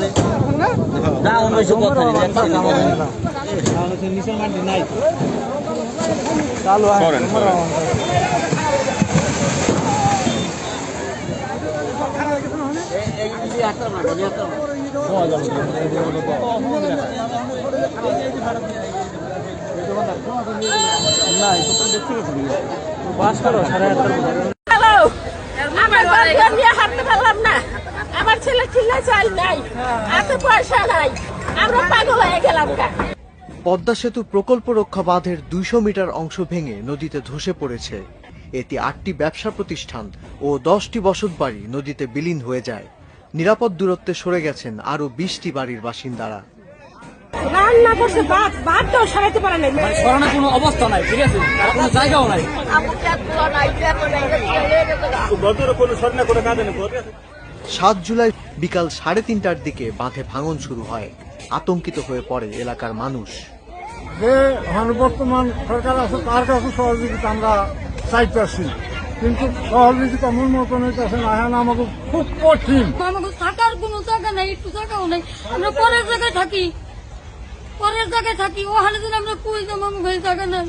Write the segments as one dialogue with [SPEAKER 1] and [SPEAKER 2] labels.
[SPEAKER 1] নে কথা নেই দেখছি না
[SPEAKER 2] সরেন সরেন।
[SPEAKER 3] হ্যালো আমার বাড়িতে নিয়ে হাঁটতে পারলাম না। আমার ছেলে চিল্লা চাল নাই হাতে পয়সা নাই আমরা পাগল হয়ে গেলাম
[SPEAKER 4] পদ্মা সেতু প্রকল্প রক্ষা বাঁধের দুইশো মিটার অংশ ভেঙে নদীতে ধসে পড়েছে। এতে আটটি ব্যবসা প্রতিষ্ঠান ও দশটি বসতবাড়ি নদীতে বিলীন হয়ে যায়। নিরাপদ দূরত্বে সরে গেছেন আরও বিশটি বাড়ির বাসিন্দারা।
[SPEAKER 3] রান্না করছে ভাত ভাত সারাইতে পারে নাই।
[SPEAKER 1] সরানোর কোনো অবস্থা নাই ঠিক আছে? কোনো জায়গাও নাই।
[SPEAKER 4] সাত জুলাই বিকাল সাড়ে তিনটার দিকে বাঁধে ভাঙন শুরু হয়। আতঙ্কিত হয়ে পড়ে এলাকার মানুষ।
[SPEAKER 5] যে বর্তমান সরকার আছে তার কাছে সহযোগিতা আমরা চাইতেছি কিন্তু সহযোগিতা মূল মতন হইতেছে না। এখন আমাকে খুব কঠিন।
[SPEAKER 6] আমাকে থাকার কোনো জায়গা নাই একটু জায়গাও নাই। আমরা পরের জায়গায় থাকি। পরের জায়গায় থাকি ওখানে দিন আমরা কই যাব আমাকে জায়গা নাই।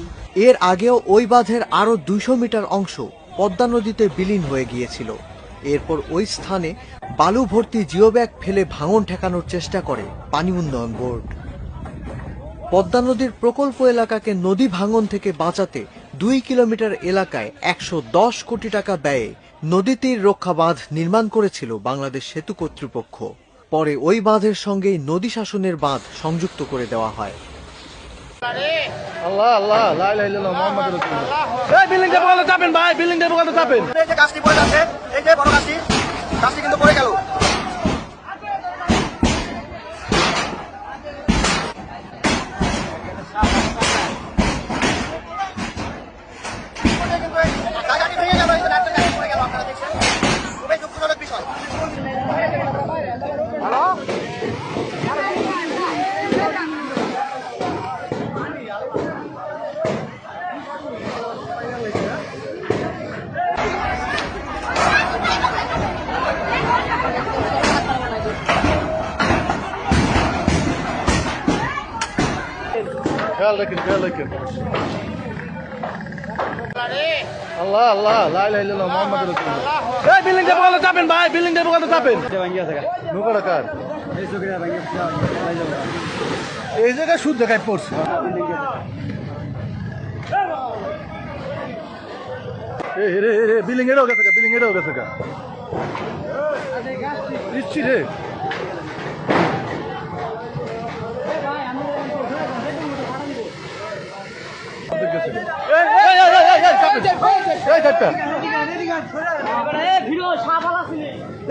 [SPEAKER 4] এর আগেও ওই বাঁধের আরও দুইশো মিটার অংশ পদ্মা নদীতে বিলীন হয়ে গিয়েছিল। এরপর ওই স্থানে বালু ভর্তি জিও ব্যাগ ফেলে ভাঙন ঠেকানোর চেষ্টা করে পানি উন্নয়ন বোর্ড। পদ্মা নদীর প্রকল্প এলাকাকে নদী ভাঙন থেকে বাঁচাতে দুই কিলোমিটার এলাকায় একশো দশ কোটি টাকা ব্যয়ে নদী তীর রক্ষা বাঁধ নির্মাণ করেছিল বাংলাদেশ সেতু কর্তৃপক্ষ। পরে ওই বাঁধের সঙ্গেই নদী শাসনের বাঁধ সংযুক্ত করে দেওয়া হয়।
[SPEAKER 5] আল্লাহ আল্লাহ লাই লাই মোহাম্মদ
[SPEAKER 7] এই যে গাছটি পড়ে যাচ্ছে এই যে বড় গাছটি কিন্তু পড়ে গেল জায়গাটি ভেঙে গেল এই যে একটা গাছটি পড়ে গেল আপনারা দেখছেন খুবই দুঃখজনক বিষয়
[SPEAKER 5] খেয়াল রাখেন খেয়াল রাখেন। আল্লাহ আল্লাহ লাই লাই মোহাম্মদ এই বিল্ডিংটা বলতে চাপেন ভাই বিল্ডিংটা বলতে চাপেন। নৌকাটা কার এই জায়গায় সুদ দেখায় পড়ছে। বিল্ডিং এটাও গেছে বিল্ডিং এটাও গেছে রে এই এই এই এই এই চাপেন চাপেন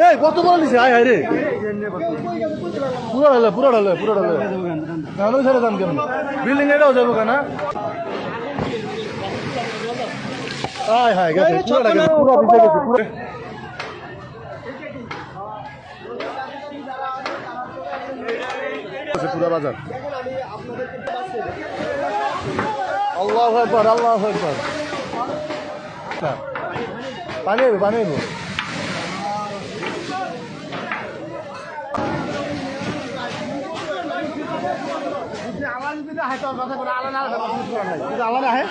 [SPEAKER 5] এই কত বড় নিছে? আয় হায় রে। পুরো ঢালে পুরো ঢালে পুরো ঢালে। নাহলে ছেড়ে দাম কেমন? বিল্ডিং এটাও যাব কেনা? আয় হায় গেছে। পুরো গেছে পুরো ভিজে গেছে পুরো। পুরো বাজার। আল্লাহ আল্লাহ Nah. Panen Bu, panen Bu. आवाज़ भी हाथ आला ना आला ना है